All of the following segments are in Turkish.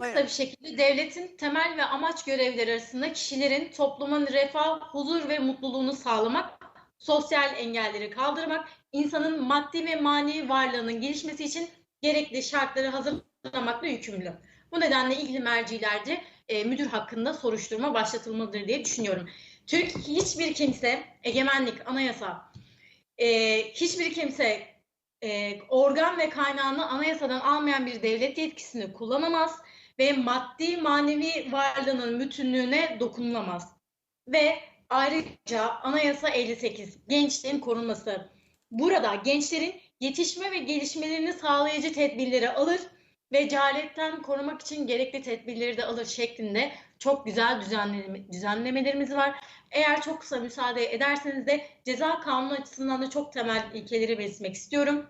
kısa bir şekilde devletin temel ve amaç görevleri arasında kişilerin toplumun refah, huzur ve mutluluğunu sağlamak, sosyal engelleri kaldırmak, insanın maddi ve manevi varlığının gelişmesi için gerekli şartları hazırlamakla yükümlü. Bu nedenle ilgili mercilerce e, müdür hakkında soruşturma başlatılmalıdır diye düşünüyorum. Türk hiçbir kimse egemenlik, anayasa, e, hiçbir kimse e, organ ve kaynağını anayasadan almayan bir devlet yetkisini kullanamaz ve maddi manevi varlığının bütünlüğüne dokunulamaz. Ve ayrıca Anayasa 58 gençliğin korunması. Burada gençlerin yetişme ve gelişmelerini sağlayıcı tedbirleri alır ve cehaletten korumak için gerekli tedbirleri de alır şeklinde çok güzel düzenleme, düzenlemelerimiz var. Eğer çok kısa müsaade ederseniz de ceza kanunu açısından da çok temel ilkeleri belirtmek istiyorum.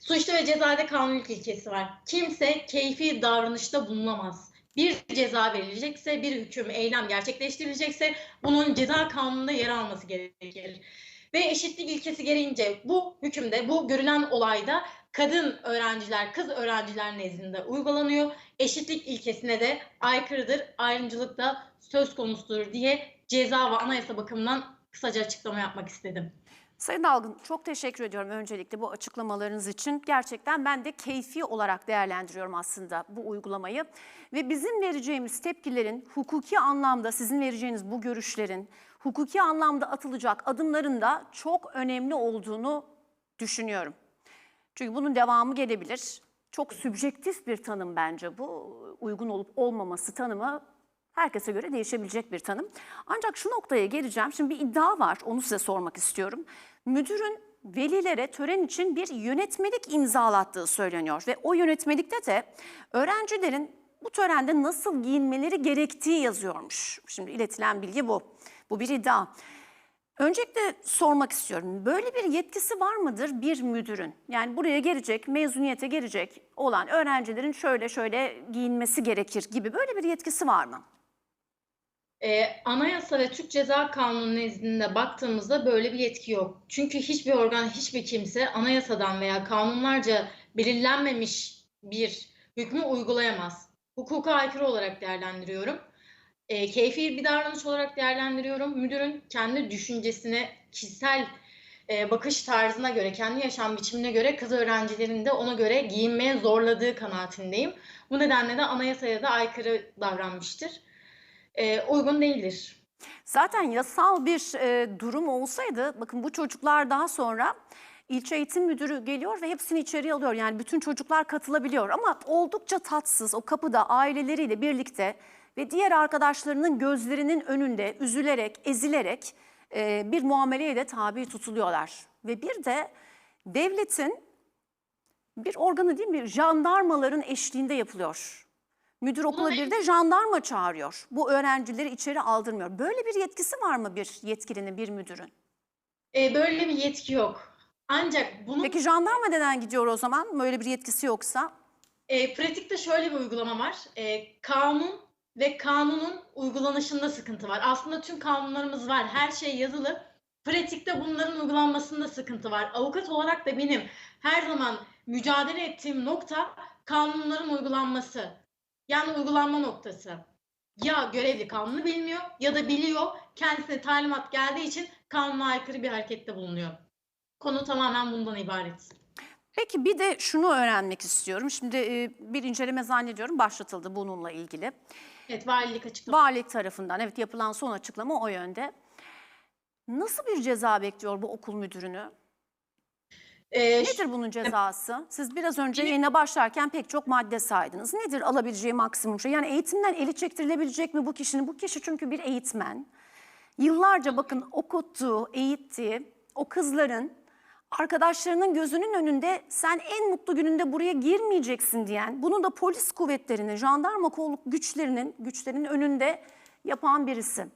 Suçlu ve cezada kanunluluk ilkesi var. Kimse keyfi davranışta bulunamaz. Bir ceza verilecekse, bir hüküm, eylem gerçekleştirilecekse bunun ceza kanununda yer alması gerekir. Ve eşitlik ilkesi gereğince bu hükümde, bu görülen olayda kadın öğrenciler, kız öğrenciler nezdinde uygulanıyor. Eşitlik ilkesine de aykırıdır, ayrımcılık da söz konusudur diye ceza ve anayasa bakımından kısaca açıklama yapmak istedim. Sayın Dalgın çok teşekkür ediyorum öncelikle bu açıklamalarınız için. Gerçekten ben de keyfi olarak değerlendiriyorum aslında bu uygulamayı. Ve bizim vereceğimiz tepkilerin hukuki anlamda sizin vereceğiniz bu görüşlerin hukuki anlamda atılacak adımların da çok önemli olduğunu düşünüyorum. Çünkü bunun devamı gelebilir. Çok sübjektif bir tanım bence bu. Uygun olup olmaması tanımı herkese göre değişebilecek bir tanım. Ancak şu noktaya geleceğim. Şimdi bir iddia var. Onu size sormak istiyorum. Müdürün velilere tören için bir yönetmelik imzalattığı söyleniyor ve o yönetmelikte de öğrencilerin bu törende nasıl giyinmeleri gerektiği yazıyormuş. Şimdi iletilen bilgi bu. Bu bir iddia. Öncelikle sormak istiyorum. Böyle bir yetkisi var mıdır bir müdürün? Yani buraya gelecek, mezuniyete gelecek olan öğrencilerin şöyle şöyle giyinmesi gerekir gibi böyle bir yetkisi var mı? Ee, anayasa ve Türk Ceza Kanunu nezdinde baktığımızda böyle bir yetki yok. Çünkü hiçbir organ, hiçbir kimse anayasadan veya kanunlarca belirlenmemiş bir hükmü uygulayamaz. Hukuka aykırı olarak değerlendiriyorum. Ee, keyfi bir davranış olarak değerlendiriyorum. Müdürün kendi düşüncesine, kişisel e, bakış tarzına göre, kendi yaşam biçimine göre kız öğrencilerin de ona göre giyinmeye zorladığı kanaatindeyim. Bu nedenle de anayasaya da aykırı davranmıştır e, uygun değildir. Zaten yasal bir e, durum olsaydı bakın bu çocuklar daha sonra ilçe eğitim müdürü geliyor ve hepsini içeriye alıyor. Yani bütün çocuklar katılabiliyor ama oldukça tatsız o kapıda aileleriyle birlikte ve diğer arkadaşlarının gözlerinin önünde üzülerek, ezilerek e, bir muameleye de tabi tutuluyorlar. Ve bir de devletin bir organı değil mi jandarmaların eşliğinde yapılıyor. Müdür okula bir de jandarma çağırıyor. Bu öğrencileri içeri aldırmıyor. Böyle bir yetkisi var mı bir yetkilinin, bir müdürün? E, böyle bir yetki yok. Ancak bunun Peki jandarma neden gidiyor o zaman? Böyle bir yetkisi yoksa? e, pratikte şöyle bir uygulama var. E, kanun ve kanunun uygulanışında sıkıntı var. Aslında tüm kanunlarımız var. Her şey yazılı. Pratikte bunların uygulanmasında sıkıntı var. Avukat olarak da benim her zaman mücadele ettiğim nokta kanunların uygulanması. Yani uygulanma noktası. Ya görevli kanunu bilmiyor ya da biliyor kendisine talimat geldiği için kanuna aykırı bir harekette bulunuyor. Konu tamamen bundan ibaret. Peki bir de şunu öğrenmek istiyorum. Şimdi e, bir inceleme zannediyorum başlatıldı bununla ilgili. Evet valilik açıklaması. Valilik tarafından evet yapılan son açıklama o yönde. Nasıl bir ceza bekliyor bu okul müdürünü? Ee, Nedir bunun cezası? Siz biraz önce yayına başlarken pek çok madde saydınız. Nedir alabileceği maksimum şey? Yani eğitimden eli çektirilebilecek mi bu kişinin? Bu kişi çünkü bir eğitmen. Yıllarca bakın okuttuğu, eğittiği o kızların arkadaşlarının gözünün önünde sen en mutlu gününde buraya girmeyeceksin diyen, bunu da polis kuvvetlerinin, jandarma kolluk güçlerinin güçlerinin önünde yapan birisi.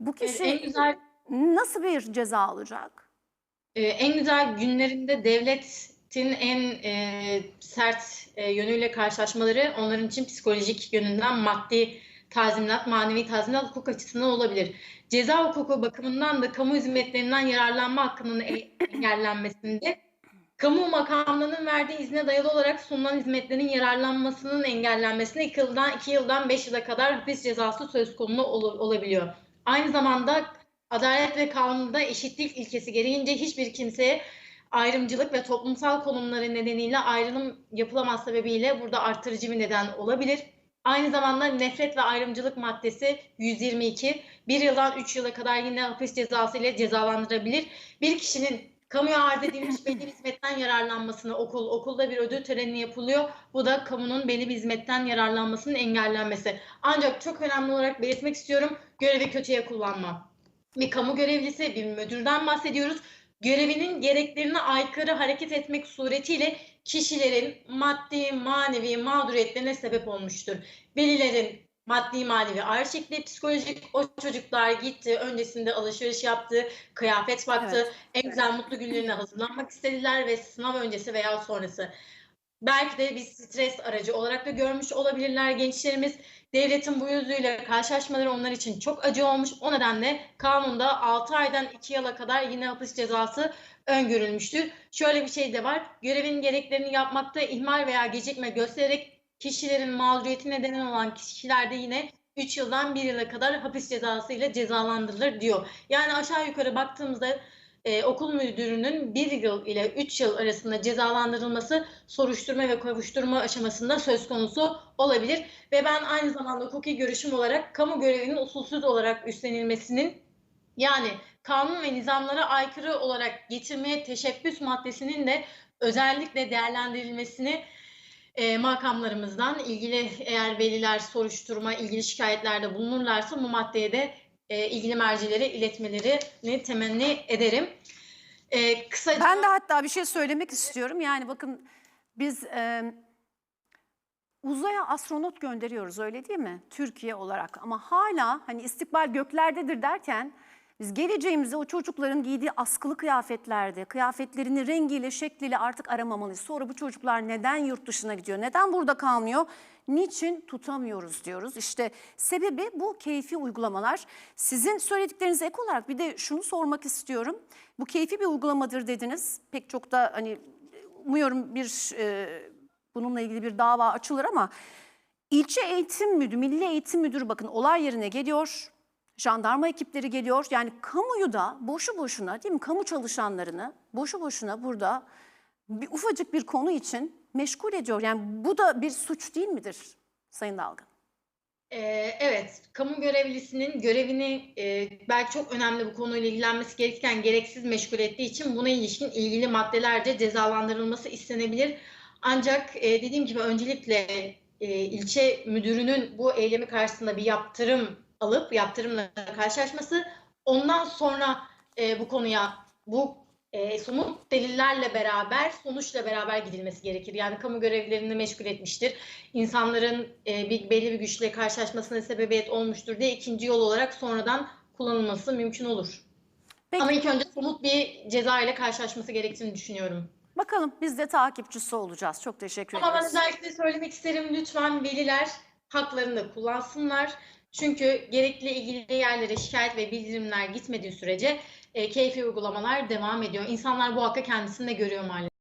Bu kişi en güzel nasıl bir ceza alacak? Ee, en güzel günlerinde devletin en e, sert e, yönüyle karşılaşmaları onların için psikolojik yönünden maddi tazminat, manevi tazminat hukuk açısından olabilir. Ceza hukuku bakımından da kamu hizmetlerinden yararlanma hakkının e- engellenmesinde kamu makamlarının verdiği izne dayalı olarak sunulan hizmetlerin yararlanmasının engellenmesine 2 yıldan 2 yıldan 5 yıla kadar hapis cezası söz konusu ol- olabiliyor. Aynı zamanda adalet ve kanunda eşitlik ilkesi gereğince hiçbir kimseye ayrımcılık ve toplumsal konumları nedeniyle ayrılım yapılamaz sebebiyle burada artırıcı bir neden olabilir. Aynı zamanda nefret ve ayrımcılık maddesi 122 bir yıldan 3 yıla kadar yine hapis cezası ile cezalandırabilir. Bir kişinin kamuya arz edilmiş belli hizmetten yararlanmasını okul, okulda bir ödül töreni yapılıyor. Bu da kamunun belli hizmetten yararlanmasının engellenmesi. Ancak çok önemli olarak belirtmek istiyorum görevi kötüye kullanma. Bir kamu görevlisi, bir müdürden bahsediyoruz. Görevinin gereklerine aykırı hareket etmek suretiyle kişilerin maddi, manevi mağduriyetlerine sebep olmuştur. Velilerin maddi manevi ağır şekilde psikolojik o çocuklar gitti öncesinde alışveriş yaptı kıyafet baktı Evet. en güzel mutlu günlerine hazırlanmak istediler ve sınav öncesi veya sonrası belki de bir stres aracı olarak da görmüş olabilirler gençlerimiz devletin bu yüzüyle karşılaşmaları onlar için çok acı olmuş o nedenle kanunda 6 aydan 2 yıla kadar yine hapis cezası öngörülmüştür. Şöyle bir şey de var. Görevin gereklerini yapmakta ihmal veya gecikme göstererek kişilerin mağduriyeti nedeni olan kişiler de yine 3 yıldan 1 yıla kadar hapis cezası ile cezalandırılır diyor. Yani aşağı yukarı baktığımızda e, okul müdürünün 1 yıl ile 3 yıl arasında cezalandırılması soruşturma ve kovuşturma aşamasında söz konusu olabilir. Ve ben aynı zamanda hukuki görüşüm olarak kamu görevinin usulsüz olarak üstlenilmesinin yani kanun ve nizamlara aykırı olarak getirmeye teşebbüs maddesinin de özellikle değerlendirilmesini e, makamlarımızdan ilgili eğer veliler soruşturma, ilgili şikayetlerde bulunurlarsa bu maddeye de e, ilgili mercilere iletmelerini temenni ederim. E, kısaca Ben de hatta bir şey söylemek istiyorum. Yani bakın biz e, uzaya astronot gönderiyoruz öyle değil mi? Türkiye olarak ama hala hani istikbal göklerdedir derken biz geleceğimizi o çocukların giydiği askılı kıyafetlerde, kıyafetlerini rengiyle, şekliyle artık aramamalıyız. Sonra bu çocuklar neden yurt dışına gidiyor, neden burada kalmıyor, niçin tutamıyoruz diyoruz. İşte sebebi bu keyfi uygulamalar. Sizin söylediklerinize ek olarak bir de şunu sormak istiyorum. Bu keyfi bir uygulamadır dediniz. Pek çok da hani umuyorum bir e, bununla ilgili bir dava açılır ama ilçe eğitim müdürü, milli eğitim müdürü bakın olay yerine geliyor. Jandarma ekipleri geliyor. Yani kamuyu da boşu boşuna değil mi? Kamu çalışanlarını boşu boşuna burada bir ufacık bir konu için meşgul ediyor. Yani bu da bir suç değil midir Sayın Dalgın? Ee, evet, kamu görevlisinin görevini e, belki çok önemli bu konuyla ilgilenmesi gerekirken gereksiz meşgul ettiği için buna ilişkin ilgili maddelerce cezalandırılması istenebilir. Ancak e, dediğim gibi öncelikle e, ilçe müdürünün bu eylemi karşısında bir yaptırım alıp yaptırımla karşılaşması, ondan sonra e, bu konuya bu e, somut delillerle beraber, sonuçla beraber gidilmesi gerekir. Yani kamu görevlilerini meşgul etmiştir insanların e, bir belli bir güçle karşılaşmasına sebebiyet olmuştur diye ikinci yol olarak sonradan kullanılması mümkün olur. Peki. Ama ilk önce somut bir ceza ile karşılaşması gerektiğini düşünüyorum. Bakalım biz de takipçisi olacağız. Çok teşekkür Ama ben ederiz. özellikle söylemek isterim lütfen veliler haklarını da kullansınlar. Çünkü gerekli ilgili yerlere şikayet ve bildirimler gitmediği sürece e, keyfi uygulamalar devam ediyor. İnsanlar bu hakkı kendisinde görüyor maalesef.